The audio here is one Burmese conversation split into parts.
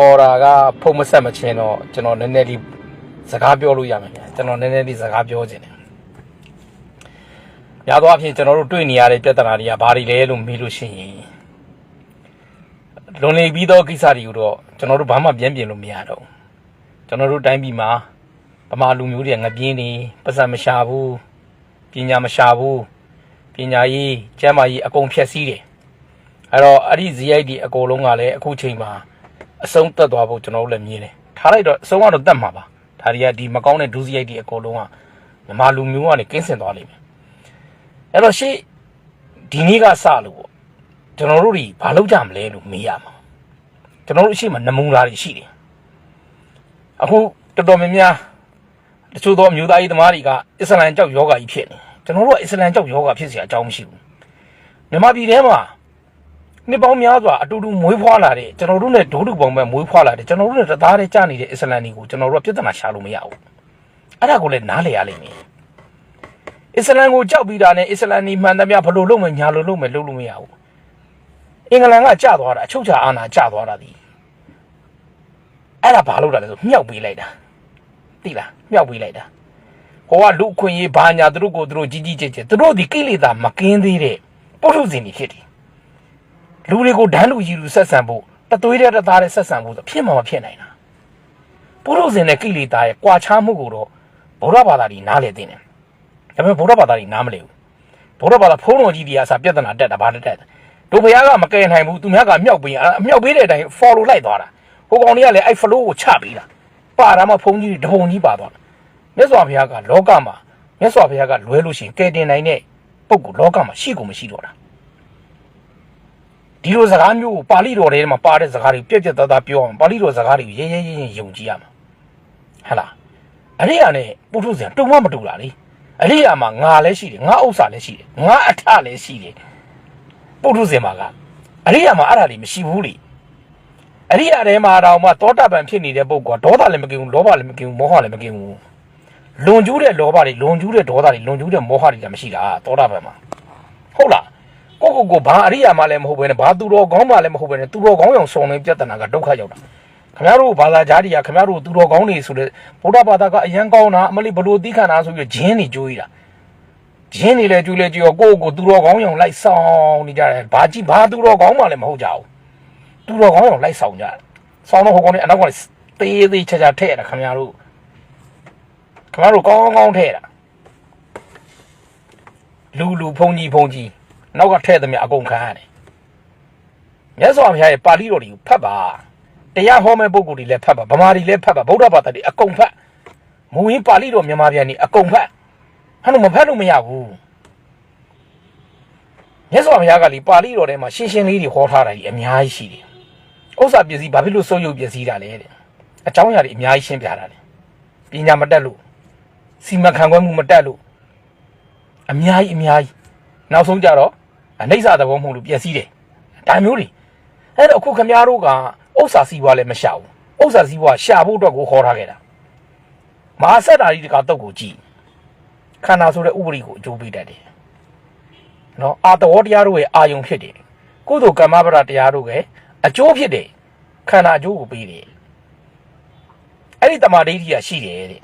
အော်ဒါကဖုံမဆက်မချင်းတော့ကျွန်တော်နည်းနည်းလေးစကားပြောလို့ရမယ်ဗျာကျွန်တော်နည်းနည်းလေးစကားပြောခြင်းတယ်။များသောအားဖြင့်ကျွန်တော်တို့တွေ့နေရတဲ့ပြဿနာတွေကဘာတွေလဲလို့မေးလို့ရှိရင်လွန်နေပြီးသောကိစ္စတွေကိုတော့ကျွန်တော်တို့ဘာမှပြန်ပြင်လို့မရတော့ဘူး။ကျွန်တော်တို့တိုင်းပြည်မှာဗမာလူမျိုးတွေကငပြင်းနေပတ်စံမရှာဘူးပညာမရှာဘူးပညာရေးကျမ်းမာရေးအကုန်ဖြည့်ဆည်းတယ်။အဲ့တော့အဲ့ဒီဇီအိုက်ဒီအကုန်လုံးကလည်းအခုချိန်မှာ အဆုံးတက်သွားဖို့ကျွန်တော်တို့လည်းမြင်တယ်ထားလိုက်တော့အဆုံးကတော့တက်မှာပါဒါတွေကဒီမကောင်းတဲ့ဒုစရိုက်တွေအကုန်လုံးကမြန်မာလူမျိုးကနေကင်းစင်သွားလိမ့်မယ်အဲ့တော့ရှေ့ဒီနေ့ကစလို့ပေါ့ကျွန်တော်တို့တွေဘာလုပ်ကြမလဲလို့မေးရမှာကျွန်တော်တို့အရှိမနမူလာတွေရှိတယ်အခုတော်တော်များများတချို့သောအမျိုးသားရေးသမားတွေကအစ္စလမ်ကြောက်ယောဂကြီးဖြစ်နေကျွန်တော်တို့ကအစ္စလမ်ကြောက်ယောဂဖြစ်เสียအကြောင်းမရှိဘူးမြန်မာပြည်ထဲမှာ နှစ်ပေါင်းများစွာအတူတူမွေးဖွားလာတဲ့ကျွန်တော်တို့နဲ့ဒိုးတူပေါင်းပဲမွေးဖွားလာတဲ့ကျွန်တော်တို့နဲ့တသားတည်းကြာနေတဲ့အစ္စလမ်တွေကိုကျွန်တော်တို့ကပြဿနာရှာလို့မရဘူးအဲ့ဒါကိုလည်းနားလည်ရလိမ့်မယ်အစ္စလမ်ကိုကြောက်ပြီးတာနဲ့အစ္စလမ်นี่မှန်သမျှဘလို့လုပ်မယ်ညာလို့လုပ်မယ်လုပ်လို့မရဘူးအင်္ဂလန်ကကြာသွားတာအချုပ်ချာအာဏာကြာသွားတာဒီအဲ့ဒါဘာလို့တာလဲဆိုမြောက်ပေးလိုက်တာသိလားမြောက်ပေးလိုက်တာဟိုကလူအခွင့်ရေးဘာညာသူတို့ကိုသူတို့ကြီးကြီးကျယ်ကျယ်သူတို့ဒီကိလေသာမကင်းသေးတဲ့ပုထုဇဉ်တွေဖြစ်တယ် လူတွေကိုဒန်းလူကြီးလူဆက်ဆံဖို့တသွေးတဲ့တသားတဲ့ဆက်ဆံဖို့ဆိုဖြစ်မှာမဖြစ်နိုင်တာပုရုဇဉ်နဲ့ကိလေသာရဲ့ကွာခြားမှုကိုတော့ဗုဒ္ဓဘာသာကြီးနားလည်သိတယ်ဒါပေမဲ့ဗုဒ္ဓဘာသာကြီးနားမလည်ဘူးဗုဒ္ဓဘာသာဖုံးတော်ကြီးတွေအစားပြဿနာတက်တာဘာတက်တက်တို့ဘုရားကမကယ်နိုင်ဘူးသူများကမြောက်ပေးအမြောက်ပေးတဲ့အတိုင်း follow လိုက်သွားတာဟိုကောင်တွေကလည်းအဲ့ flow ကိုချပေးတာပါတာမှဖုံးကြီးတပုံကြီးပါသွားတာမြတ်စွာဘုရားကလောကမှာမြတ်စွာဘုရားကလွဲလို့ရှိရင်ကယ်တင်နိုင်တဲ့ပုဂ္ဂိုလ်လောကမှာရှိကိုမရှိတော့တာ ဒီလိုစကားမျိုးကိုပါဠိတော်ထဲမှာပါတဲ့စကားတွေပြက်ပြက်သားသားပြောအောင်ပါဠိတော်စကားတွေကိုရဲရဲရင်ယုံကြည်ရမှာဟဟလားအဲ့ဒီကနေပုထုဇဉ်တုံမမတူတာလေအဲ့ဒီအမှာငါလည်းရှိတယ်ငါဥစ္စာလည်းရှိတယ်ငါအထလည်းရှိတယ်ပုထုဇဉ်မှာကအဲ့ဒီအမှာအဲ့ဒါတွေမရှိဘူးလေအဲ့ဒီအထဲမှာတော့မှသောတာပန်ဖြစ်နေတဲ့ပုဂ္ဂိုလ်ကဒေါသလည်းမကင်ဘူးလောဘလည်းမကင်ဘူးမောဟလည်းမကင်ဘူးလွန်ကျူးတဲ့လောဘတွေလွန်ကျူးတဲ့ဒေါသတွေလွန်ကျူးတဲ့မောဟတွေကမရှိတာသောတာပန်မှာဟုတ်လား ကိုကိုကိုဘာအရိယာမှလည်းမဟုတ်ဘဲနဲ့ဘာသူတော်ကောင်းမှလည်းမဟုတ်ဘဲနဲ့သူတော်ကောင်းအောင်စုံနေပြဿနာကဒုက္ခရောက်တာခင်ဗျားတို့ဘာသာကြားတွေကခင်ဗျားတို့သူတော်ကောင်းတွေဆိုတဲ့ဗုဒ္ဓဘာသာကအရန်ကောင်းတာအမလေးဘလို့သီးခံတာဆိုပြီးဂျင်းတွေကြိုးရတာဂျင်းတွေလည်းကြိုးလဲကြိုးရောကိုကိုသူတော်ကောင်းအောင်လိုက်ဆောင်နေကြတယ်ဘာကြည့်ဘာသူတော်ကောင်းမှလည်းမဟုတ်ကြဘူးသူတော်ကောင်းအောင်လိုက်ဆောင်ကြတယ်ဆောင်တော့ဟိုကောင်တွေအနောက်ကသေးသေးချာချာထည့်ရတာခင်ဗျားတို့ခင်ဗျားတို့ကောင်းကောင်းထည့်ရတာလူလူဖုန်ကြီးဖုန်ကြီး နောက်ကထည့်သမျှအကုန်ခံရတယ်မြတ်စွာဘုရားရဲ့ပါဠိတော်တွေကိုဖတ်ပါတရားဟောမဲ့ပုဂ္ဂိုလ်တွေလည်းဖတ်ပါဗမာတွေလည်းဖတ်ပါဗုဒ္ဓဘာသာတွေအကုန်ဖတ်မူရင်းပါဠိတော်မြန်မာပြန်နေအကုန်ဖတ်ဟဲ့လို့မဖတ်လို့မရဘူးမြတ်စွာဘုရားကလေပါဠိတော်ထဲမှာရှင်းရှင်းလေးတွေဟောထားတာကြီးအများကြီးရှိတယ်ဥစ္စာပစ္စည်းဘာဖြစ်လို့ဆုံးယုတ်ပစ္စည်းတာလဲတဲ့အကြောင်းအရာတွေအများကြီးရှင်းပြတာတယ်ပညာမတက်လို့စီမံခန့်ခွဲမှုမတက်လို့အများကြီးအများကြီးနောက်ဆုံးကြတော့ အနိစ္စသဘောမဟုတ်လို့ပျက်စီးတယ်ဒါမျိုးတွေအဲ့တော့အခုခမည်းတော်ကဥစ္စာစီးပွားလည်းမရှာဘူးဥစ္စာစီးပွားရှာဖို့အတွက်ကိုခေါ်ထားခဲ့တာမဟာဆက်တာကြီးတကတော့ကိုကြည့်ခန္ဓာဆိုတဲ့ဥပဒေကိုအကျိုးပေးတတ်တယ်နော်အာတဝတရားတို့ရဲ့အာယုံဖြစ်တယ်ကုသိုလ်ကမ္မပဒတရားတို့ရဲ့အကျိုးဖြစ်တယ်ခန္ဓာအကျိုးကိုပေးတယ်အဲ့ဒီတမာဒိဋ္ဌိကရှိတယ်တဲ့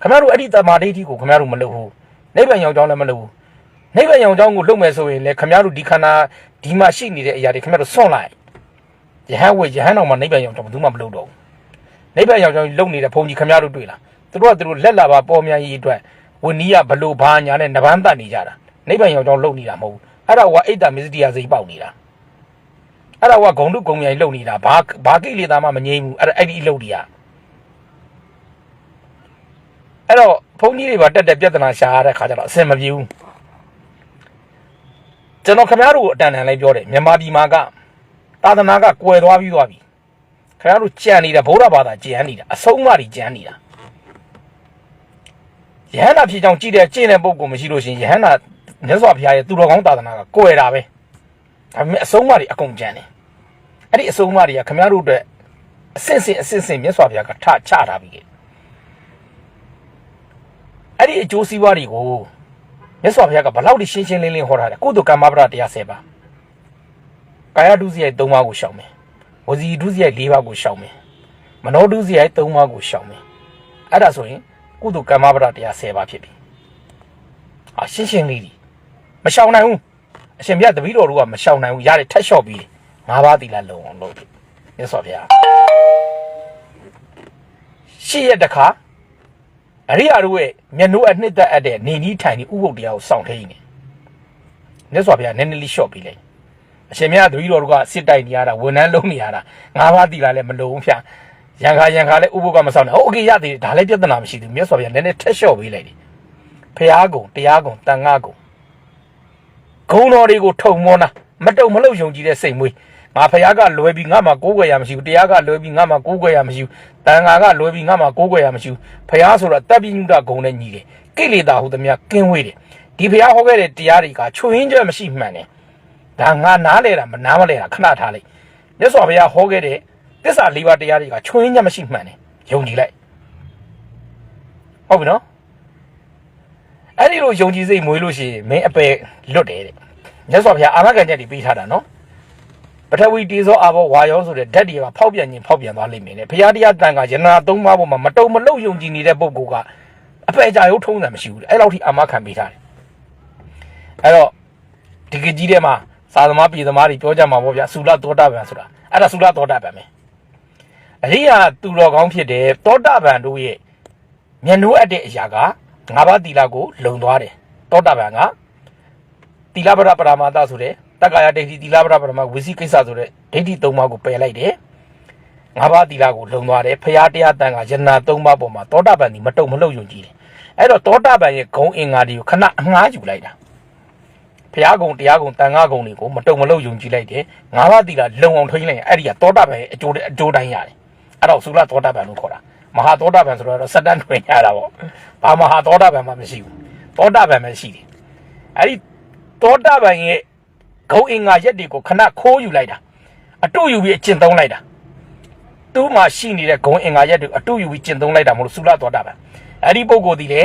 ခမည်းတော်အဲ့ဒီတမာဒိဋ္ဌိကိုခမည်းတော်မလုပ်ဘူးနိဗ္ဗာန်ရောက်ကြောင်းလည်းမလုပ်ဘူး နိဗ္ဗာန်ရောင်ကြောင်းကိုလှုပ်မယ်ဆိုရင်လည်းခမရတို့ဒီခန္ဓာဒီမှာရှိနေတဲ့အရာတွေခမရတို့စွန့်လိုက်ယဟန်ဝေယဟန်တော်မှာနိဗ္ဗာန်ရောင်ကြောင်းဘာမှမလုပ်တော့ဘူးနိဗ္ဗာန်ရောင်ကြောင်းလှုပ်နေတဲ့ဘုံကြီးခမရတို့တွေ့လားသူတို့ကသူတို့လက်လာပါပေါ်များကြီးအတွက်ဝဏီယဘလို့ဘာညာနဲ့နဗန်းတတ်နေကြတာနိဗ္ဗာန်ရောင်ကြောင်းလှုပ်နေတာမဟုတ်ဘူးအဲ့ဒါကအိတ်တမစ္စတိယစိတ်ပေါက်နေတာအဲ့ဒါကဂုံတုဂုံမြိုင်လှုပ်နေတာဘာဘာကိလေသာမှမငြိမ်းဘူးအဲ့ဒါအဲ့ဒီလှုပ်တွေကအဲ့တော့ဘုန်းကြီးတွေပါတက်တက်ပြဿနာရှာရတဲ့ခါကျတော့အဆင်မပြေဘူး ကျွန်တော်ခင်ဗျားတို့ကိုအတန်တန်လေးပြောတယ်မြန်မာပြည်မှာကသာသနာကကွယ်သွားပြီးသွားပြီခင်ဗျားတို့ကြံနေတာဗုဒ္ဓဘာသာကြံနေတာအဆုံးအမတွေကြံနေတာယဟန္တာဖြစ်ကြောင်ကြည့်တဲ့ကျင့်တဲ့ပုဂ္ဂိုလ်မရှိလို့ရှိရင်ယဟန္တာမြတ်စွာဘုရားရဲ့သူတော်ကောင်းသာသနာကကွယ်တာပဲဒါပေမဲ့အဆုံးအမတွေအကုန်ကြံတယ်အဲ့ဒီအဆုံးအမတွေကခင်ဗျားတို့အတွက်အစစ်စစ်အစစ်စစ်မြတ်စွာဘုရားကထချထားပြီးခဲ့အဲ့ဒီအကျိုးစီးပွားတွေကို မြတ်စွာဘုရားကဘလောက်ထိရှင်းရှင်းလင်းလင်းဟောထားတယ်ကုသိုလ်ကမ္မပဒတရား10ပါကာယဒုစရိုက်3ပါးကိုရှောင်မယ်ဝစီဒုစရိုက်4ပါးကိုရှောင်မယ်မနောဒုစရိုက်၃ပါးကိုရှောင်မယ်အဲ့ဒါဆိုရင်ကုသိုလ်ကမ္မပဒတရား10ပါးဖြစ်ပြီဟာရှင်းရှင်းလေးဒီမရှောင်နိုင်ဘူးအရှင်ဘုရားတပည့်တော်တို့ကမရှောင်နိုင်ဘူးရတယ်ထက်လျှော့ပြီးတယ်၅ပါးသီလလုံအောင်လုပ်တယ်မြတ်စွာဘုရားရှေ့ရက်တစ်ခါ အရိယာတို့ရဲ့မျက်နှိုးအနှစ်သက်အပ်တဲ့နေနီးထိုင်ဒီဥပုပ်တရားကိုစောင့်ထိန်နေမြတ်စွာဘုရားနည်းနည်းလေးလျှော့ပြီးလိုက်အရှင်မြတ်တပည့်တော်တို့ကစစ်တိုက်နေရတာဝန်ထမ်းလုံးနေရတာငါးပါးသီလလည်းမလုံဘူးဖျားရန်ခါရန်ခါလည်းဥပုပ်ကမစောင့်နဲ့ဟုတ်โอเคရသေးတယ်ဒါလည်းပြဿနာမရှိဘူးမြတ်စွာဘုရားနည်းနည်းထက်လျှော့ပေးလိုက်တယ်ဖျားကုံတရားကုံတန်ငါကုံဂုံတော်တွေကိုထုံမောနာမတုံမလုံယုံကြည်တဲ့စိတ်မွေး ငါဖျားကလွယ်ပြီးငါမှကိုးကွယ်ရမရှိဘူးတရားကလွယ်ပြီးငါမှကိုးကွယ်ရမရှိဘူးတန်ငါကလွယ်ပြီးငါမှကိုးကွယ်ရမရှိဘူးဖျားဆိုတော့တပ်ပိညုတဂုံနဲ့ညီတယ်ကိလေသာဟုသမျှကင်းဝေးတယ်ဒီဖျားဟောခဲ့တဲ့တရားတွေကချွင်းချက်မရှိမှန်တယ်ဒါငါနားလဲတာမနားမလဲတာခဏထားလိုက်မြတ်စွာဘုရားဟောခဲ့တဲ့သစ္စာလေးပါးတရားတွေကချွင်းချက်မရှိမှန်တယ်ယုံကြည်လိုက်ဟုတ်ပြီနော်အဲ့ဒီလိုယုံကြည်စိတ်မွေးလို့ရှိရင်မင်းအပယ်လွတ်တယ်တဲ့မြတ်စွာဘုရားအာမခံချက်တွေပေးထားတာနော် ပထဝီတေဇောအာဘောဝါယောဆိုတဲ့ဓာတ်တွေကဖောက်ပြန်ခြင်းဖောက်ပြန်သွားလိမ့်မယ်လေဘုရားတရားတန်ခါယန္နာသုံးပါးပေါ်မှာမတုံမလုံယုံကြည်နေတဲ့ပုဂ္ဂိုလ်ကအပယ်ကြာရုပ်ထုံးတယ်မရှိဘူးလေအဲ့လောက်ထိအာမခံပေးထားတယ်အဲ့တော့ဒီကကြီးထဲမှာစာသမားပြည်သမားတွေပြောကြမှာပေါ့ဗျာသုလသောတာပန်ဆိုတာအဲ့ဒါသုလသောတာပန်ပဲအရိယာသူတော်ကောင်းဖြစ်တဲ့သောတာပန်တို့ရဲ့မျက်နှိုးအပ်တဲ့အရာကငါးပါးသီလကို လုံသွားတယ်သောတာပန်ကသီလပရပရမာသဆိုတဲ့ တက္ကာယဒိဋ္ဌိသီလပရပရမဝိသိကိစ္စဆိုတဲ့ဒိဋ္ဌိသုံးပါးကိုပယ်လိုက်တယ်ငါးပါးသီလကိုလုံသွားတယ်ဖရာတရားတန်ကယန္နာသုံးပါးပေါ်မှာသောတာပန်ဒီမတုံမလှုပ်ယုံကြည်တယ်အဲ့တော့သောတာပန်ရဲ့ဂုံအင်္ဂါတွေကိုခဏအငှားယူလိုက်တာဖရာဂုံတရားဂုံတန်ခါဂုံတွေကိုမတုံမလှုပ်ယုံကြည်လိုက်တယ်ငါးပါးသီလလုံအောင်ထိန်းလိုက်ရင်အဲ့ဒီကသောတာပန်ရဲ့အကျိုးအကျိုးတိုင်းရတယ်အဲ့တော့သုလသောတာပန်လို့ခေါ်တာမဟာသောတာပန်ဆိုတော့စက်တန်ထွင်ရတာပေါ့ဘာမဟာသောတာပန်မှမရှိဘူးသောတာပန်ပဲရှိတယ်အဲ့ဒီသောတာပန်ရဲ့ ဂုံအင်္ဂါရက်တွေကိုခဏခိုးယူလိုက်တာအတုယူပြီးအကျင့်သုံးလိုက်တာသူ့မှာရှိနေတဲ့ဂုံအင်္ဂါရက်တွေအတုယူပြီးကျင့်သုံးလိုက်တာမဟုတ်လို့သုလသောတာပန်အဲ့ဒီပုဂ္ဂိုလ်ဒီလေ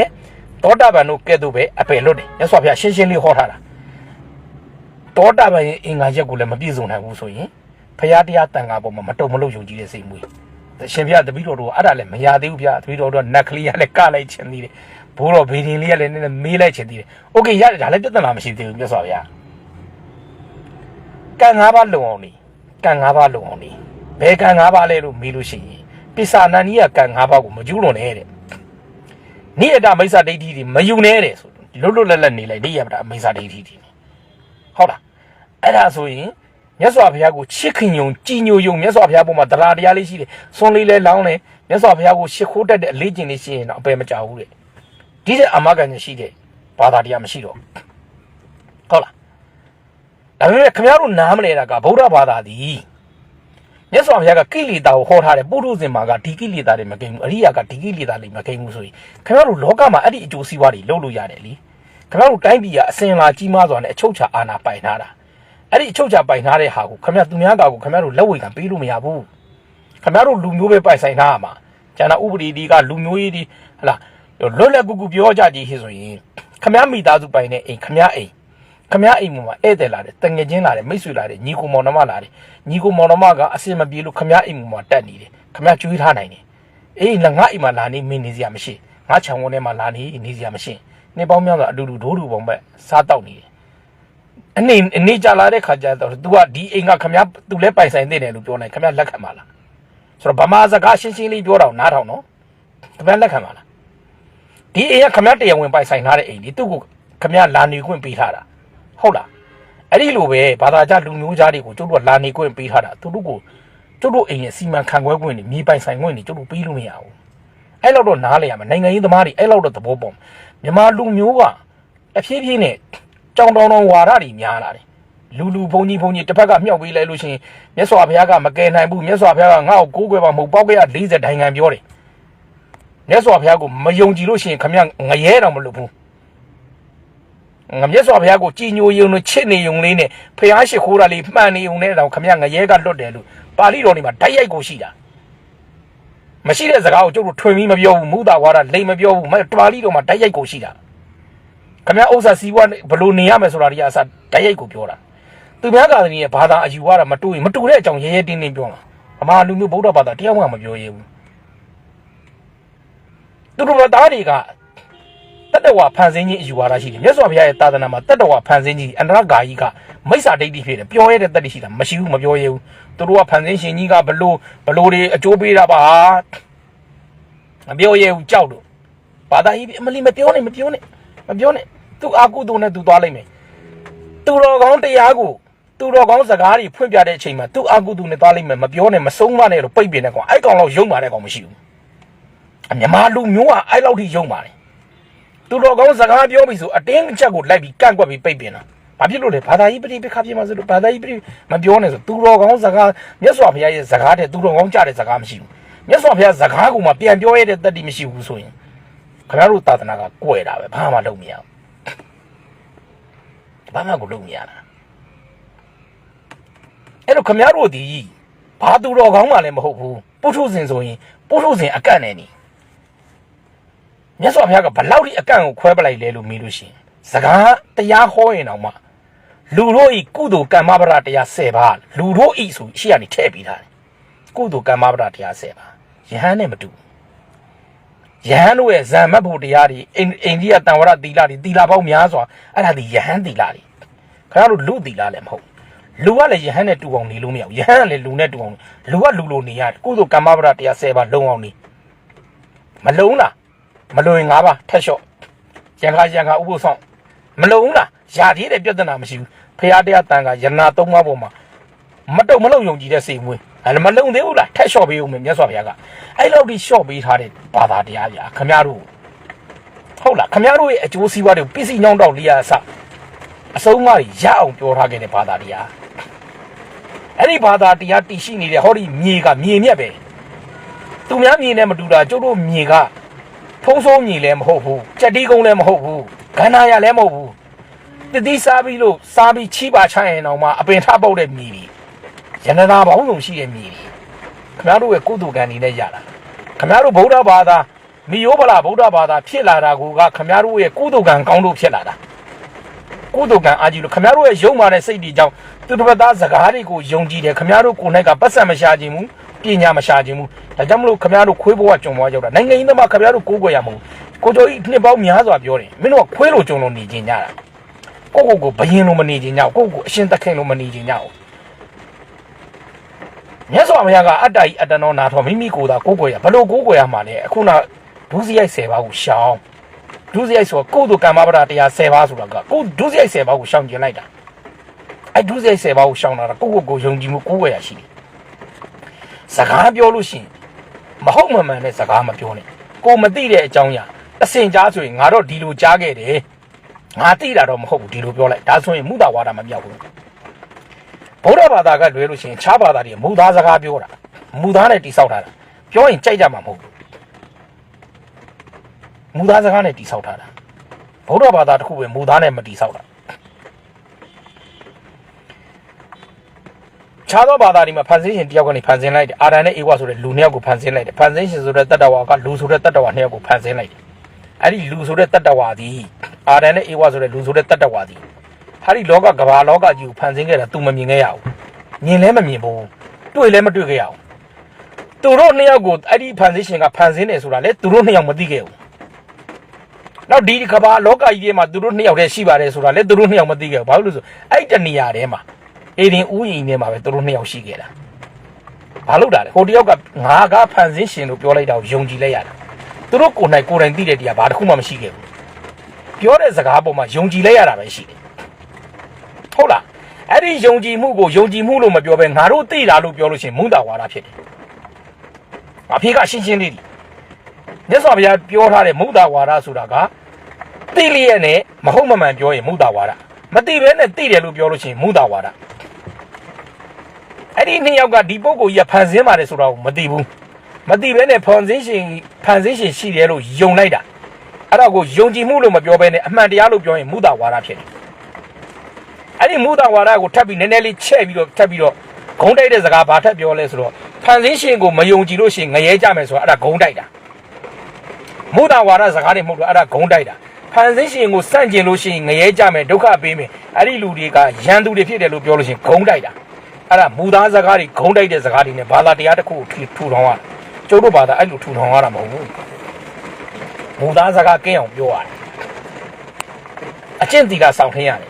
သောတာပန်တို့ကဲ့သို့ပဲအပယ်လွတ်တယ်မြတ်စွာဘုရားရှင်းရှင်းလေးဟောထားတာသောတာပန်ရဲ့အင်္ဂါရက်ကိုလည်းမပြည့်စုံနိုင်ဘူးဆိုရင်ဖရာတရားတန်ခါပေါ်မှာမတုံမလို့ယုံကြည်တဲ့စိတ်မွေးရှင်ဘုရားတပည့်တော်တို့ကအဲ့ဒါလည်းမရသေးဘူးဗျာတပည့်တော်တို့ကနတ်ကလေးကလည်းကလိုက်ချင်သေးတယ်ဘိုးတော်ဘေဒင်လေးကလည်းနည်းနည်းမေးလိုက်ချင်သေးတယ်โอเคရတယ်ဒါလည်းပြဿနာမရှိသေးဘူးမြတ်စွာဘုရား ကံ၅ပါးလုံအောင်နေကံ၅ပါးလုံအောင်နေဘယ်ကံ၅ပါးလဲလို့မေးလို့ရှိရင်ပိစာနန္ဒီကကံ၅ပါးကိုမကျူးလွန်နဲ့တဲ့နိယတမိစ္ဆာဒိဋ္ဌိတွေမယူနဲ့တဲ့ဆိုလွတ်လွတ်လပ်လပ်နေလိုက်နိယတမိစ္ဆာဒိဋ္ဌိတွေဟုတ်လားအဲ့ဒါဆိုရင်မြတ်စွာဘုရားကိုချစ်ခင်ယုံကြည်ညိုယုံမြတ်စွာဘုရားပေါ်မှာတရားတရားလေးရှိတယ်စွန်လေးလဲလောင်းတယ်မြတ်စွာဘုရားကိုရှ िख ိုးတတ်တဲ့အလေးကျင့်လေးရှိရင်တော့အပယ်မကြောက်ဘူးတဲ့ဒီတဲ့အမကန်ရှိတဲ့ဘာသာတရားမရှိတော့ဟုတ်လား ဒါပေမဲ့ခင်ဗျားတို့နားမလဲတာကဗုဒ္ဓဘာသာသည်မြတ်စွာဘုရားကကိလေသာကိုဟောထားတယ်ပုထုဇဉ်မှာကဒီကိလေသာတွေမကိန်းဘူးအရိယာကဒီကိလေသာတွေမကိန်းဘူးဆိုရင်ခင်ဗျားတို့လောကမှာအဲ့ဒီအကျိုးစီးပွားတွေလုပ်လို့ရတယ်လीခင်ဗျားတို့တိုင်းပြည်ကအစင်လာကြီးမားစွာနဲ့အချုပ်ချာအာဏာပိုင်ထားတာအဲ့ဒီအချုပ်ချပိုင်ထားတဲ့ဟာကိုခင်ဗျာသူများကကိုခင်ဗျားတို့လက်ဝေခံပေးလို့မရဘူးခင်ဗျားတို့လူမျိုးပဲပိုင်ဆိုင်ထားရမှာကျန်တာဥပဒေဒီကလူမျိုးကြီးဒီဟလာလွတ်လပ်ကူကူပြောကြကြည့်ဟဆိုရင်ခင်ဗျားမိသားစုပိုင်တဲ့အိမ်ခင်ဗျားအိမ် ခမရအိမ်ပေါ်မှာဧည့်သည်လာတယ်တငယ်ချင်းလာတယ်မိတ်ဆွေလာတယ်ညီကိုမောင်နှမလာတယ်ညီကိုမောင်နှမကအစင်မပြေလို့ခမရအိမ်ပေါ်မှာတက်နေတယ်ခမရကျွေးထားနိုင်တယ်အေးငါငါအိမ်မှာလာနေမင်းနေစရာမရှိငါခြံဝန်းထဲမှာလာနေနေစရာမရှိနှစ်ပေါင်းများစွာအတူတူဒိုးတူပုံပဲစားတောက်နေတယ်အနေအနေကြလာတဲ့ခါကျတော့ तू ကဒီအိမ်ကခမရ तू လဲပိုင်ဆိုင်နေတယ်လို့ပြောနိုင်ခမရလက်ခံပါလားဆိုတော့ဗမာစကားရှင်းရှင်းလေးပြောတော့နားထောင်နော်ခမရလက်ခံပါလားဒီအိမ်ကခမရတရားဝင်ပိုင်ဆိုင်ထားတဲ့အိမ်လေသူ့ကိုခမရလာနေခွင့်ပေးထားတာ ဟုတ်လားအဲ့ဒီလိုပဲဘာသာကြလူမျိုးသားတွေကိုကျုပ်တို့ကလာနေခွင့်ပေးထားတာသူတို့ကိုကျုပ်တို့အိမ်ရဲ့စီမံခန့်ခွဲခွင့်တွေမြေပိုင်ဆိုင်ခွင့်တွေကျုပ်တို့ပေးလို့မရဘူးအဲ့လောက်တော့နားလေရမယ်နိုင်ငံရေးသမားတွေအဲ့လောက်တော့သဘောပေါက်မြန်မာလူမျိုးကတဖြည်းဖြည်းနဲ့ကြောင်တောင်တောင်ဝါဒတွေများလာတယ်လူလူဘုံကြီးဘုံကြီးတစ်ဖက်ကမြှောက်ပေးလိုက်လို့ရှိရင်မြတ်စွာဘုရားကမကယ်နိုင်ဘူးမြတ်စွာဘုရားကငါ့ကိုကိုးကွယ်ပါမဟုတ်ပေါက်ကရ40ဒိုင်ငံပြောတယ်မြတ်စွာဘုရားကိုမယုံကြည်လို့ရှိရင်ခမရငရဲတောင်မလုပ်ဘူး ငါမြတ်စွာဘုရားကိုကြည်ညိုယုံလို့ချစ်နေယုံလေးနဲ့ဖះရှိခိုးတာလေးမှန်နေယုံနဲ့တောင်ခမရငရဲကလွတ်တယ်လို့ပါဠိတော်တွေမှာဓာတ်ရိုက်ကိုရှိတာမရှိတဲ့စကားကိုကျုပ်တို့ထွင်ပြီးမပြောဘူးမူတာဝါဒလိမ်မပြောဘူးမပါဠိတော်မှာဓာတ်ရိုက်ကိုရှိတာခမရဥစ္စာစီးပွားဘလို့နေရမယ်ဆိုတာတွေကအစဓာတ်ရိုက်ကိုပြောတာသူများကာသနီရဲ့ဘာသာအယူဝါဒမတူရင်မတူတဲ့အကြောင်းရဲရဲတင်းတင်းပြောမှာဗမာလူမျိုးဗုဒ္ဓဘာသာတရားမှမပြောရဘူးသူတို့ဘာသားတွေက တတ္တဝါဖန်ဆင်းခြင်းအယူဝါဒရှိတယ်မြတ်စွာဘုရားရဲ့သာသနာမှာတတ္တဝါဖန်ဆင်းခြင်းအန္တရာဂါယီကမိစ္ဆာဒိဋ္ဌိဖြစ်တယ်ပြောရတဲ့တတ္တိရှိတာမရှိဘူးမပြောရဘူးသူတို့ကဖန်ဆင်းရှင်ကြီးကဘလို့ဘလို့တွေအကျိုးပေးတာပါမပြောရဘူးကြောက်လို့ဘာသာကြီးအမလီမပြောနဲ့မပြောနဲ့မပြောနဲ့သူအာကုတုနဲ့သူသွားလိုက်မယ်သူတော်ကောင်းတရားကိုသူတော်ကောင်းစကားတွေဖွင့်ပြတဲ့အချိန်မှာသူအာကုတုနဲ့သွားလိုက်မယ်မပြောနဲ့မဆုံးမနဲ့လို့ပိတ်ပင်တဲ့ကောင်အဲ့ကောင်တော့ယုံပါတဲ့ကောင်မရှိဘူးအမြမလူမျိုးကအဲ့လောက်ထိယုံပါတယ် သူတော်ကောင်းစကားပြောပြီဆိုအတင်းအချက်ကိုလိုက်ပြီးကန့်ကွက်ပြီးပိတ်ပင်တာဘာဖြစ်လို့လဲဘာသာကြီးပြိပိခါပြမှာဆိုလို့ဘာသာကြီးပြိမပြောနဲ့ဆိုသူတော်ကောင်းစကားမြတ်စွာဘုရားရဲ့စကားတဲ့သူတော်ကောင်းကြတဲ့စကားမရှိဘူးမြတ်စွာဘုရားစကားကိုမှပြန်ပြောရတဲ့တတ္တိမရှိဘူးဆိုရင်ခင်ဗျားတို့သာသနာကကွယ်တာပဲဘာမှလုပ်မရဘူးဘာမှကိုလုပ်မရတာအဲ့တော့ခင်ဗျားတို့ဒီဘာသူတော်ကောင်းမှလည်းမဟုတ်ဘူးပုထုဇဉ်ဆိုရင်ပုထုဇဉ်အကန့်နဲ့နေ မြတ်စွာဘုရားကဘလောက်ထိအကန့်ကိုခွဲပလိုက်လဲလို့မေးလို့ရှိရင်စကားတရားဟောရင်တော့မှလူတို့ဤကုသိုလ်ကမ္မပဒတရား10ပါးလူတို့ဤဆိုရှေ့ကနေထည့်ပြီးထားတယ်ကုသိုလ်ကမ္မပဒတရား10ပါးယဟန်နဲ့မတူဘူးယဟန်တို့ရဲ့ဇံမတ်ဖို့တရားတွေအိန္အိန္ဒိယတံဝရသီလတွေသီလပေါင်းများစွာအဲ့ဒါဒီယဟန်သီလတွေခင်ဗျားတို့လူသီလလည်းမဟုတ်လူကလည်းယဟန်နဲ့တူအောင်နေလို့မရဘူးယဟန်ကလည်းလူနဲ့တူအောင်လူကလူလိုနေရတယ်ကုသိုလ်ကမ္မပဒတရား10ပါးလုံအောင်နေမလုံလား မလုံရင်၅ပါးထက်လျှော့ရံခါရံခါဥပုသ်ဆောင်မလုံဘူးလားယာသေးတဲ့ပြဿနာမရှိဘူးဖရာတရားတန်ကယနာသုံးပါးပေါ်မှာမတုံမလုံယုံကြည်တဲ့စိတ်မွေးအဲ့မလုံသေးဘူးလားထက်လျှော့ပေးဦးမယ်မြတ်စွာဘုရားကအဲ့လောက်ထိလျှော့ပေးထားတဲ့ဘာသာတရားဗျာခမရတို့ဟုတ်လားခမရတို့ရဲ့အကျိုးစီးပွားတွေကိုပစ္စည်းညောင်းတော့လေးရအစအဆုံးမရအောင်ပြောထားခဲ့တဲ့ဘာသာတရားအဲ့ဒီဘာသာတရားတည်ရှိနေတဲ့ဟောဒီမြေကမြေမြက်ပဲသူများမြေနဲ့မတူတာကျုပ်တို့မြေက ဖုံးဆုံးမြေလည်းမဟုတ်ဘူးကြက်တီးကုန်းလည်းမဟုတ်ဘူးခန္ဓာရလည်းမဟုတ်ဘူးတတိစားပြီးလို့စားပြီးချိပါချရင်တော့မှအပင်ထပုတ်တဲ့မြေကြီးရဏနာပေါင်းစုံရှိတဲ့မြေကြီးခင်ဗျားတို့ရဲ့ကုသကံနေနဲ့ရတာခင်ဗျားတို့ဗုဒ္ဓဘာသာမိယောဗလာဗုဒ္ဓဘာသာဖြစ်လာတာကခင်ဗျားတို့ရဲ့ကုသကံကောင်းလို့ဖြစ်လာတာကုသကံအာကြီးလို့ခင်ဗျားတို့ရဲ့ယုံမာတဲ့စိတ်တွေကြောင့်သူတစ်ပတ်သားစကားတွေကိုယုံကြည်တယ်ခင်ဗျားတို့ကိုယ်၌ကပတ်စံမရှာခြင်းဘူး ပညာမရှာခြင်းဘူးဒါကြောင့်မလို့ခင်ဗျားတို့ခွေးဘဝကြုံဘဝရောက်တာနိုင်ငံရေးသမားခင်ဗျားတို့ကိုးကွယ်ရမဟုတ်ကိုကျော်ကြီးနှစ်ပေါင်းများစွာပြောတယ်မင်းတို့ကခွေးလိုကြုံလို့နေခြင်းကြတာကိုကိုကိုဘယင်လိုမနေခြင်းကြကိုကိုအရှင်သခင်လိုမနေခြင်းကြဘူးမြတ်စွာဘုရားကအတ္တကြီးအတ္တနောနာထောမိမိကိုယ်သာကိုးကွယ်ရဘလို့ကိုးကွယ်ရမှာလဲအခုနဒုစရိုက်10ပါးကိုရှောင်းဒုစရိုက်ဆိုကိုယ်တို့ကမ္မပဒတရား10ပါးဆိုတာကကိုယ်ဒုစရိုက်10ပါးကိုရှောင်းကျင်လိုက်တာအဲဒုစရိုက်10ပါးကိုရှောင်းတာကကိုကိုကိုယုံကြည်မှုကိုးကွယ်ရရှိတယ် စကားပြောလို့ရှိရင်မဟုတ်မမှန်တဲ့စကားမပြောနဲ့ကိုမသိတဲ့အကြောင်းအရာအစင်ကြားဆိုရင်ငါတော့ဒီလိုကြားခဲ့တယ်ငါသိတာတော့မဟုတ်ဘူးဒီလိုပြောလိုက်ဒါဆိုရင်မူတာဝါဒမမြောက်ဘူးဗုဒ္ဓဘာသာကလွဲလို့ရှိရင်ခြားဘာသာတွေမူသားစကားပြောတာမူသားနဲ့တိဆောက်ထားတာပြောရင်ကြိုက်ကြမှာမဟုတ်ဘူးမူသားစကားနဲ့တိဆောက်ထားတာဗုဒ္ဓဘာသာတစ်ခုပဲမူသားနဲ့မတိဆောက်တာ ခြားသောဘာသာတွေမှာဖန်ဆင်းရှင်တယောက်ကနေဖန်ဆင်းလိုက်တယ်အာရန်နဲ့အေဝါဆိုတဲ့လူနှစ်ယောက်ကိုဖန်ဆင်းလိုက်တယ်ဖန်ဆင်းရှင်ဆိုတဲ့တတ္တဝါကလူဆိုတဲ့တတ္တဝါနှစ်ယောက်ကိုဖန်ဆင်းလိုက်တယ်အဲ့ဒီလူဆိုတဲ့တတ္တဝါသည်အာရန်နဲ့အေဝါဆိုတဲ့လူဆိုတဲ့တတ္တဝါသည်ဟာဒီလောကကဘာလောကကြီးကိုဖန်ဆင်းခဲ့တာ तू မမြင်ခဲ့ရဘူးမြင်လည်းမမြင်ဘူးတွေ့လည်းမတွေ့ခဲ့ရဘူးသူတို့နှစ်ယောက်ကိုအဲ့ဒီဖန်ဆင်းရှင်ကဖန်ဆင်းတယ်ဆိုတာလေသူတို့နှစ်ယောက်မသိခဲ့ဘူးနောက်ဒီကဘာလောကကြီးထဲမှာသူတို့နှစ်ယောက်တည်းရှိပါတယ်ဆိုတာလေသူတို့နှစ်ယောက်မသိခဲ့ဘူးဘာလို့လဲဆိုအဲ့တနေရာထဲမှာ အေဒင်ဥယျာဉ်ထဲမှာပဲသူတို့နှစ်ယောက်ရှိခဲ့တာဘာလို့တာလဲဟိုတယောက်ကငါကဖန်ဆင်းရှင်လို့ပြောလိုက်တာကိုယုံကြည်လိုက်ရတာသူတို့ကိုယ်နိုင်ကိုယ်တိုင်သိတဲ့တရားဘာတစ်ခုမှမရှိခဲ့ဘူးပြောတဲ့စကားပေါ်မှာယုံကြည်လိုက်ရတာပဲရှိတယ်ဟုတ်လားအဲ့ဒီယုံကြည်မှုကိုယုံကြည်မှုလို့မပြောဘဲငါတို့သိတာလို့ပြောလို့ရှိရင်မုဒ္ဒဝါဒဖြစ်တယ်အဖေကရှင်းရှင်းလေးဒီမြတ်စွာဘုရားပြောထားတဲ့မုဒ္ဒဝါဒဆိုတာကသိလျက်နဲ့မဟုတ်မမှန်ပြောရင်မုဒ္ဒဝါဒမသိဘဲနဲ့သိတယ်လို့ပြောလို့ရှိရင်မုဒ္ဒဝါဒ အဲ့ဒီနှစ်ယောက်ကဒီပုဂ္ဂိုလ်ကြီးကဖန်ဆင်းပါတယ်ဆိုတာကိုမသိဘူးမသိဘဲနဲ့ဖန်ဆင်းရှင်ဖန်ဆင်းရှင်ရှိတယ်လို့ယုံလိုက်တာအဲ့ဒါကိုယုံကြည်မှုလို့မပြောဘဲနဲ့အမှန်တရားလို့ပြောရင်မုဒ္ဒဝါဒဖြစ်တယ်အဲ့ဒီမုဒ္ဒဝါဒကိုထပ်ပြီးနည်းနည်းလေးချဲ့ပြီးတော့ထပ်ပြီးတော့ဂုံးတိုက်တဲ့စကားဘာထပ်ပြောလဲဆိုတော့ဖန်ဆင်းရှင်ကိုမယုံကြည်လို့ရှိရင်ငရဲကြမယ်ဆိုတာအဲ့ဒါဂုံးတိုက်တာမုဒ္ဒဝါဒစကားတွေမဟုတ်တော့အဲ့ဒါဂုံးတိုက်တာဖန်ဆင်းရှင်ကိုစန့်ကျင်လို့ရှိရင်ငရဲကြမယ်ဒုက္ခပေးမယ်အဲ့ဒီလူတွေကရန်သူတွေဖြစ်တယ်လို့ပြောလို့ရှိရင်ဂုံးတိုက်တာ အဲ့ဒါမူသားစကားတွေဂုံးတိုက်တဲ့စကားတွေနဲ့ဘာသာတရားတစ်ခုကိုထူထူထောင်ရတာကျုပ်တို့ဘာသာအဲ့လိုထူထောင်ရတာမဟုတ်ဘူးမူသားစကားကင်းအောင်ပြောရတယ်အကျင့်တီလာဆောင်ထင်းရတယ်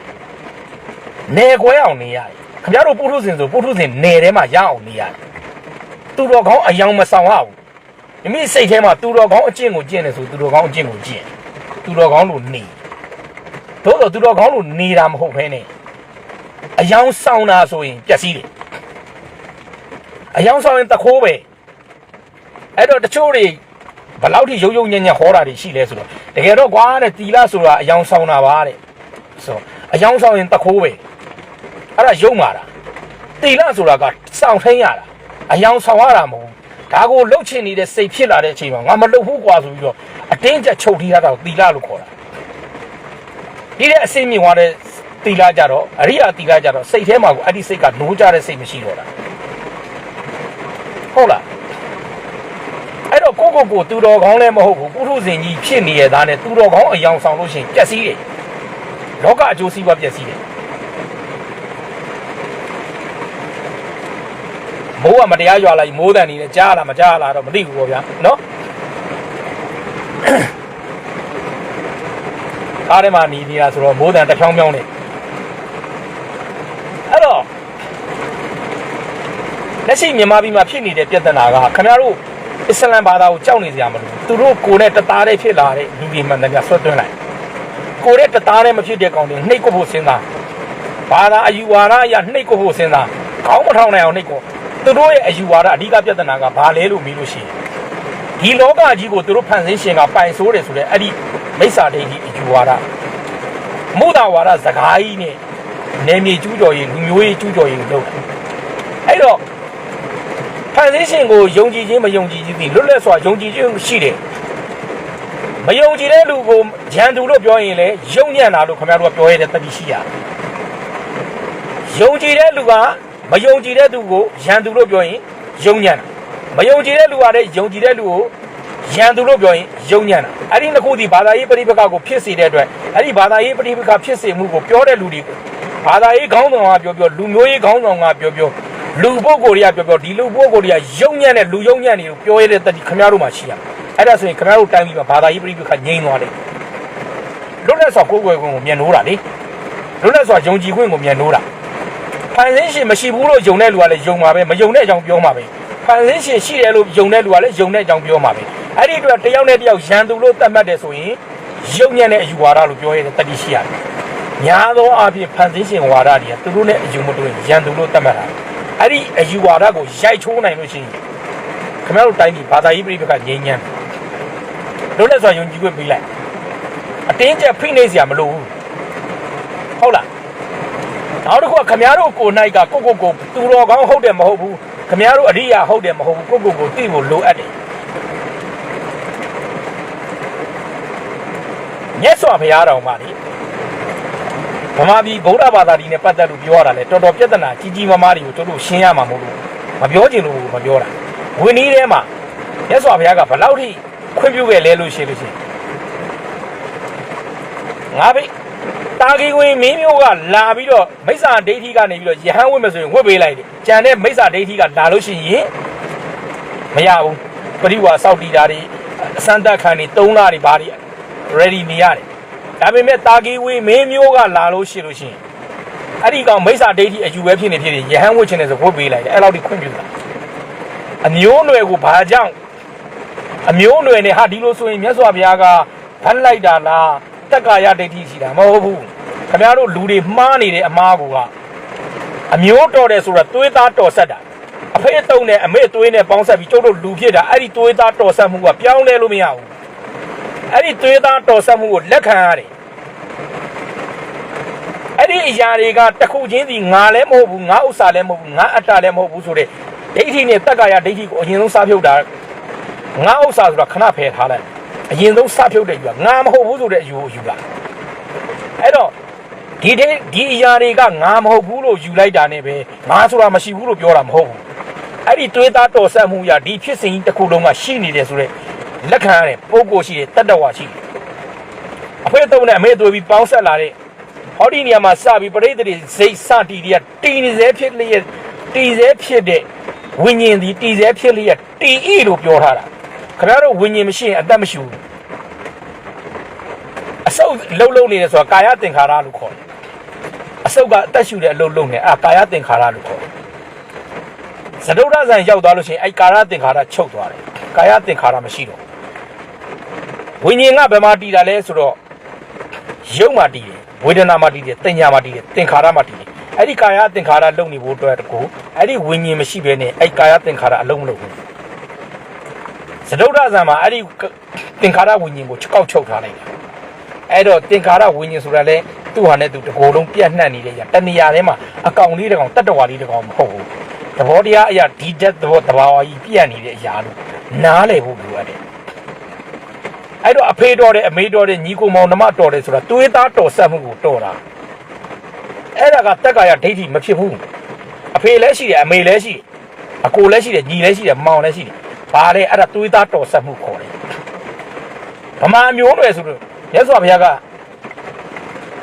နေခွဲအောင်နေရတယ်ခင်ဗျားတို့ပုထုဇဉ်ဆိုပုထုဇဉ်နေထဲမှာရအောင်နေရတယ်သူတော်ကောင်းအယောင်မဆောင်ရဘူးမိမိစိတ်ထဲမှာသူတော်ကောင်းအကျင့်ကိုကျင့်တယ်ဆိုသူတော်ကောင်းအကျင့်ကိုကျင့်သူတော်ကောင်းလို့နေသို့တော့သူတော်ကောင်းလို့နေတာမဟုတ်ဘဲနဲ့ အယောင်ဆောင်တာဆိုရင်ပျက်စီးတယ်အယောင်ဆောင်ရင်တခိုးပဲအဲ့တော့တချို့တွေဘယ်လောက်ထိရုပ်ရုပ်ညံ့ညံ့ဟောတာတွေရှိလဲဆိုတော့တကယ်တော့ကွာတဲ့တီလာဆိုတာအယောင်ဆောင်တာပါတဲ့ဆိုအယောင်ဆောင်ရင်တခိုးပဲအဲ့ဒါရုပ်မာတာတီလာဆိုတာကစောင့်ထင်းရတာအယောင်ဆောင်ရတာမဟုတ်ဘူးဒါကိုလှုပ်ချင်နေတဲ့စိတ်ဖြစ်လာတဲ့အချိန်မှာငါမလှုပ်ဘူးကွာဆိုပြီးတော့အတင်းကျပ်ချုပ်ထိရတာကိုတီလာလို့ခေါ်တာဒီတဲ့အစိမ့်မြင့်သွားတဲ့ တီလာကြတော့အရိယာတီလာကြတော့စိတ်ထဲမှာကိုအဲ့ဒီစိတ်ကနိုးကြတဲ့စိတ်မရှိတော့တာဟုတ်လားအဲ့တော့ကိုကိုကိုသူတော်ကောင်းလည်းမဟုတ်ဘူးပုထုဇဉ်ကြီးဖြစ်နေရသားနဲ့သူတော်ကောင်းအယောင်ဆောင်လို့ရှိရင်ပျက်စီးတယ်လောကအကျိုးစီးပွားပျက်စီးတယ်မိုးကမတရားရွာလိုက်မိုးတန်နေနဲ့ကြားလာမကြားလာတော့မသိဘူးပေါ့ဗျာနော်အားထဲမှာหนีနေတာဆိုတော့မိုးတန်တစ်ဖြောင်းဖြောင်းနေအဲ့တော့ လက်ရှိမြန်မာပြည်မှာဖြစ်နေတဲ့ပြဿနာကခင်ဗျားတို့အစ္စလမ်ဘာသာကိုကြောက်နေကြမှာမလို့သူတို့ကိုယ်နဲ့တသားတည်းဖြစ်လာတဲ့လူတွေမှန်တယ်ပြဆွတ်သွင်းလိုက်ကိုယ်နဲ့တသားတည်းမဖြစ်တဲ့ကောင်တွေနှိတ်ကိုဖို့စဉ်းစားဘာသာအယူဝါဒအရနှိတ်ကိုဖို့စဉ်းစားခေါင်းမထောင်နိုင်အောင်နှိတ်ကိုသူတို့ရဲ့အယူဝါဒအဓိကပြဿနာကဘာလဲလို့မေးလို့ရှိရင်ဒီလောကကြီးကိုသူတို့ဖန်ဆင်းရှင်ကပိုင်ဆိုးတယ်ဆိုတဲ့အဲ့ဒီမိစ္ဆာဒိဋ္ဌိအယူဝါဒမုဒ္ဒဝါဒစကားကြီးနဲ့နေမြေကျူးကျော်ရေးလူမျိုးရေးကျူးကျော်ရေးလုပ်တယ်အဲ့တော့ ဖန်ဆင်းရှင်ကိုယုံကြည်ခြင်းမယုံကြည်ခြင်းဒီလွတ်လပ်စွာယုံကြည်ခြင်းရှိတယ်မယုံကြည်တဲ့လူကိုဂျန်သူလို့ပြောရင်လည်းယုံညံ့တာလို့ခင်ဗျားတို့ကပြောရတဲ့တတိရှိရတယ်ယုံကြည်တဲ့လူကမယုံကြည်တဲ့သူကိုယန်သူလို့ပြောရင်ယုံညံ့တာမယုံကြည်တဲ့လူကလည်းယုံကြည်တဲ့လူကိုယန်သူလို့ပြောရင်ယုံညံ့တာအဲ့ဒီနှစ်ခုဒီဘာသာရေးပရိပက္ခကိုဖြစ်စေတဲ့အတွက်အဲ့ဒီဘာသာရေးပရိပက္ခဖြစ်စေမှုကိုပြောတဲ့လူတွေကိုဘာသာရေးခေါင်းဆောင်ကပြောပြောလူမျိုးရေးခေါင်းဆောင်ကပြောပြော လူပုဂ္ဂိုလ်တွေကပြောပြောဒီလူပုဂ္ဂိုလ်တွေကယုံညံ့တဲ့လူယုံညံ့နေကိုပြောရတဲ့တတိခင်ဗျားတို့မှရှိရအဲ့ဒါဆိုရင်ခင်ဗျားတို့တိုင်းပြည်မှာဘာသာရေးပရိပက္ခငြိမ်းသွားတယ်လွတ်လပ်စွာကိုယ်ွယ်ခွင့်ကိုမြန်နိုးတာလေလွတ်လပ်စွာယုံကြည်ခွင့်ကိုမြန်နိုးတာဖန်ဆင်းရှင်မရှိဘူးလို့ယုံတဲ့လူကလည်းယုံမှာပဲမယုံတဲ့အကြောင်းပြောမှာပဲဖန်ဆင်းရှင်ရှိတယ်လို့ယုံတဲ့လူကလည်းယုံတဲ့အကြောင်းပြောမှာပဲအဲ့ဒီအတွက်တယောက်နဲ့တယောက်ရန်သူလို့သတ်မှတ်တယ်ဆိုရင်ယုံညံ့တဲ့အယူဝါဒလို့ပြောရတဲ့တတိရှိရတယ်များသောအားဖြင့်ဖန်ဆင်းရှင်ဝါဒတွေကသူတို့နဲ့အယူမတူရင်ရန်သူလို့သတ်မှတ်တာ အဲ့ဒီအယူဝါဒကိုရိုက်ချိုးနိုင်လို့ရှိရင်ခင်ဗျားတို့တိုင်းပြည်ဘာသာရေးပြည်ပကငြိမ်းချမ်းလို့လက်စွာယုံကြည်ခွင့်ပေးလိုက်အတင်းကျပ်ဖိနှိပ်စရာမလိုဘူးဟုတ်လားနောက်တစ်ခုကခမည်းတော်ကိုနိုင်ကကိုကိုကိုသူတော်ကောင်းဟုတ်တယ်မဟုတ်ဘူးခမည်းတော်အရိယာဟုတ်တယ်မဟုတ်ဘူးကိုကိုကိုသိဖို့လိုအပ်တယ်မြတ်စွာဘုရားတော်မှာလေ ဗမာပြည်ဗုဒ္ဓဘာသာဒီနဲ့ပတ်သက်လို့ပြောရတာလေတော်တော်ပြဿနာကြီးကြီးမားမားတွေကိုတို့တို့ရှင်းရမှာမဟုတ်လို့မပြောချင်လို့မပြောတာဝင်းကြီးထဲမှာမြတ်စွာဘုရားကဘယ်လောက်ထိခွင့်ပြုခဲ့လဲလို့ရှိလို့ရှိရင်ငါဘိတာဂီဝင်မင်းမျိုးကလာပြီးတော့မိစ္ဆာဒိဋ္ဌိကနေပြီးတော့ယဟန်ဝတ်မယ်ဆိုရင်ဝတ်ပေးလိုက်တယ်ကြံတဲ့မိစ္ဆာဒိဋ္ဌိကလာလို့ရှိရင်မရဘူးပရိဝါစောက်တီတာတွေအစမ်းတက်ခံတွေသုံးလာတွေဘာတွေ ready နေရတယ် ဒါပေမဲ့တာဂီဝင်မင်းမျိုးကလာလို့ရှိလို့ရှိရင်အဲ့ဒီကောင်မိစ္ဆာဒိဋ္ဌိအယူပဲဖြစ်နေဖြစ်နေယဟန်ဝတ်ချင်တယ်ဆိုဝတ်ပေးလိုက်တယ်အဲ့လောက်ထိခွင့်ပြုတာအမျိုးနွယ်ကိုဘာကြောင့်အမျိုးနွယ်နဲ့ဟာဒီလိုဆိုရင်မြတ်စွာဘုရားကဖမ်းလိုက်တာလားတက္ကာယဒိဋ္ဌိရှိတာမဟုတ်ဘူးခင်ဗျားတို့လူတွေမှားနေတဲ့အမားကအမျိုးတော်တယ်ဆိုတာသွေးသားတော်ဆက်တာအဖေတုံးနဲ့အမေသွေးနဲ့ပေါင်းဆက်ပြီးကျုပ်တို့လူဖြစ်တာအဲ့ဒီသွေးသားတော်ဆက်မှုကပြောင်းလဲလို့မရဘူး အဲ့ဒီသွေးသားတော်ဆက်မှုကိုလက်ခံရတယ်အဲ့ဒီအရာတွေကတစ်ခုချင်းစီငါလည်းမဟုတ်ဘူးငါဥစ္စာလည်းမဟုတ်ဘူးငါအတ္တလည်းမဟုတ်ဘူးဆိုတဲ့ဒိဋ္ဌိနဲ့တက္ကာယဒိဋ္ဌိကိုအရင်ဆုံးစားဖြုတ်တာငါဥစ္စာဆိုတာခဏဖယ်ထားလိုက်အရင်ဆုံးစဖြုတ်တဲ့ယူကငါမဟုတ်ဘူးဆိုတဲ့အယူကိုယူတာအဲ့တော့ဒီဒီဒီအရာတွေကငါမဟုတ်ဘူးလို့ယူလိုက်တာနဲ့ပဲငါဆိုတာမရှိဘူးလို့ပြောတာမဟုတ်ဘူးအဲ့ဒီတွေးသားတော်ဆက်မှုရဒီဖြစ်စဉ်တစ်ခုလုံးကရှိနေတယ်ဆိုတော့ လက်ခံရတဲ့ပုံကိုရှိတယ်တတ္တဝါရှိတယ်အဖေတုံးနဲ့အမေသွေးပြီးပေါင်းဆက်လာတဲ့ဟောဒီနေရာမှာစပြီးပရိသေတွေစိတ်စတီတွေကတီနေစေဖြစ်လျက်တီစဲဖြစ်တဲ့ဝိညာဉ်ဒီတီစဲဖြစ်လျက်တီဤလို့ပြောထားတာခင်ဗျားတို့ဝိညာဉ်မရှိရင်အသက်မရှိဘူးအဆုပ်လှုပ်လှုပ်နေတယ်ဆိုတာကာယသင်္ခါရလို့ခေါ်တယ်အဆုပ်ကအသက်ရှူတဲ့အလုပ်လုပ်နေအာကာယသင်္ခါရလို့ခေါ်တယ်သဒုဒ္ဒဇန်ရောက်သွားလို့ရှိရင်အဲ့ကာယသင်္ခါရချုပ်သွားတယ် ကာယသင်္ခါရမရှိတော့ဝိညာဉ်ကဘယ်မှာတည်တာလဲဆိုတော့ရုပ်မှာတည်တယ်ဝေဒနာမှာတည်တယ်တင်ညာမှာတည်တယ်သင်္ခါရမှာတည်တယ်အဲ့ဒီကာယသင်္ခါရလုံနေဖို့အတွက်တကူအဲ့ဒီဝိညာဉ်မရှိဘဲနဲ့အဲ့ကာယသင်္ခါရအလုံးမလုပ်ဘူးသဒုဒ္ဒဇန်မှာအဲ့ဒီသင်္ခါရဝိညာဉ်ကိုချက်ကောက်ချုပ်ထားလိုက်တယ်အဲ့တော့သင်္ခါရဝိညာဉ်ဆိုတာလဲသူ့ဟာနဲ့သူတကိုယ်လုံးပြတ်နှံ့နေတဲ့ရတဏှာထဲမှာအကောင်လေးတစ်ကောင်တတ္တဝါလေးတစ်ကောင်မဟုတ်ဘူးသဘောတရားအရာဒီတက်သဘောတဘာဝကြီးပြတ်နေတဲ့အရာလို့ နားလည်ဖို့လိုရတယ်အဲ့တော့အဖေတော်တဲ့အမေတော်တဲ့ညီကိုမောင်နှမတော်တယ်ဆိုတာသွေးသားတော်ဆက်မှုကိုတော်တာအဲ့ဒါကတက်ကာယဒိဋ္ဌိမဖြစ်ဘူးအဖေလည်းရှိတယ်အမေလည်းရှိတယ်အကိုလည်းရှိတယ်ညီလည်းရှိတယ်မောင်လည်းရှိတယ်ဘာလဲအဲ့ဒါသွေးသားတော်ဆက်မှုခေါ်တယ်ဗမာမျိုးနွယ်ဆိုတော့ရသော်ဘုရားက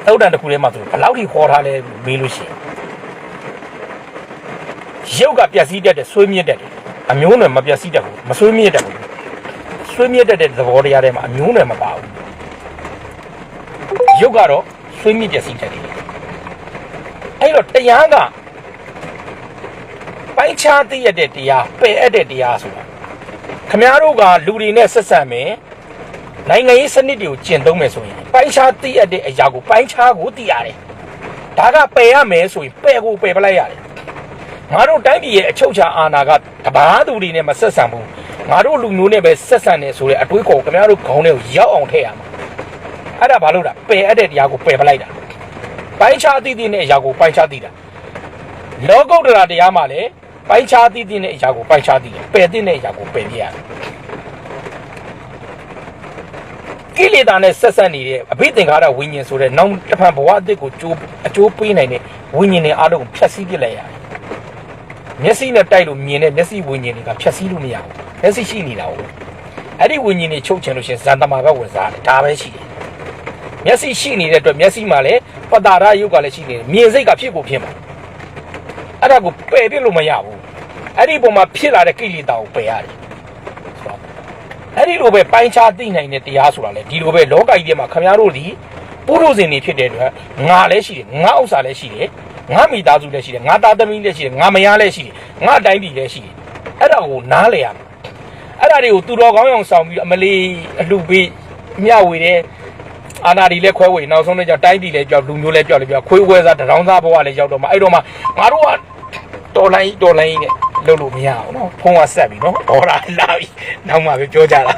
သုတ်တန်တစ်ခုထဲမှာဆိုဘယ်လောက်ထိခေါ်ထားလဲမေးလို့ရှိရင်ရုပ်ကပျက်စီးတတ်တယ်ဆွေးမြင့်တတ်တယ် အမျိုးနွယ်မပျက်စီးတတ်ဘူးမဆွေးမြင့်တတ်ဘူးဆွေးမြင့်တတ်တဲ့သဘောတရားထဲမှာအမျိုးနွယ်မပါဘူးရုပ်ကတော့ဆွေးမြင့်ပျက်စီးတတ်တယ်အဲ့တော့တရားကပိုင်းခြားသိရတဲ့တရားပယ်အပ်တဲ့တရားဆိုတာခမည်းတော်ကလူတွေနဲ့ဆက်ဆံမယ်နိုင်ငံရေးစနစ်တွေကိုကျင့်သုံးမယ်ဆိုရင်ပိုင်းခြားသိရတဲ့အရာကိုပိုင်းခြားကိုသိရတယ်ဒါကပယ်ရမယ်ဆိုရင်ပယ်ကိုပယ်ပလိုက်ရတယ် ငါတို့တိုင်းပြည်ရဲ့အချုပ်အခြာအာဏာကတဘာသူတွေနဲ့မဆက်ဆံဘူးငါတို့လူမျိုးနဲ့ပဲဆက်ဆံနေဆိုတဲ့အတွေးခေါ်ခင်ဗျားတို့ခေါင်းထဲကိုရောက်အောင်ထည့်ရမှာအဲ့ဒါဘာလို့လဲပယ်အပ်တဲ့တရားကိုပယ်ပလိုက်တာပိုင်းခြားသိသိနဲ့အရာကိုပိုင်းခြားသိတာလောကုတ္တရာတရားမှာလည်းပိုင်းခြားသိသိနဲ့အရာကိုပိုင်းခြားသိတယ်ပယ်သိတဲ့အရာကိုပယ်ပြရတယ်ကိလေသာနဲ့ဆက်ဆက်နေတဲ့အဘိသင်္ခါရဝိညာဉ်ဆိုတဲ့နောက်တစ်ဖန်ဘဝအသစ်ကိုကြိုးအကျိုးပေးနိုင်တဲ့ဝိညာဉ်တွေအားလုံးကိုဖျက်ဆီးပစ်လိုက်ရတယ် မျက်စိနဲ့တိုက်လို့မြင်တဲ့မျက်စိဝိညာဉ်တွေကဖျက်ဆီးလို့မရဘူးမျက်စိရှိနေတာဟုတ်အဲ့ဒီဝိညာဉ်တွေချုပ်ချင်လို့ရှရင်ဇန်တမာဘက်ဝင်စားတယ်ဒါပဲရှိတယ်မျက်စိရှိနေတဲ့အတွက်မျက်စိမှာလည်းပတာရယုတ်ကလည်းရှိနေတယ်မြင်စိတ်ကဖြစ်ကိုဖြစ်မှာအဲ့ဒါကိုပယ်ပြစ်လို့မရဘူးအဲ့ဒီပုံမှာဖြစ်လာတဲ့ကိလေသာကိုပယ်ရတယ်ဆိုတော့အဲ့ဒီလိုပဲပိုင်းခြားသိနိုင်တဲ့တရားဆိုတာလေဒီလိုပဲလောကကြီးထဲမှာခမည်းတော်ဒီပုရုဇဉ်တွေဖြစ်တဲ့အတွက်ငါလည်းရှိတယ်ငါဥစ္စာလည်းရှိတယ် ငါမိသားစုလည်းရှိတယ်ငါသားသမီးလည်းရှိတယ်ငါမယားလည်းရှိတယ်ငါတိုင်းပြည်လည်းရှိတယ်အဲ့ဒါကိုနားလေရမယ်အဲ့ဒါတွေကိုသူတော်ကောင်းအောင်ဆောင်ပြီးအမလီအလှပေးမျှဝေတယ်အာနာဒီလည်းခွဲဝေနောက်ဆုံးတော့ကြောင့်တိုင်းပြည်လည်းကြောက်လူမျိုးလည်းကြောက်လည်းကြောက်ခွေးဝဲစားတရောင်းစားဘဝလည်းရောက်တော့မှအဲ့တော့မှငါတို့ကတော်လိုင်းတော်လိုင်းနဲ့လုပ်လို့မရအောင်နော်ဖုံးကဆက်ပြီနော်ဟောတာလာပြီနောက်မှပဲပြောကြတာ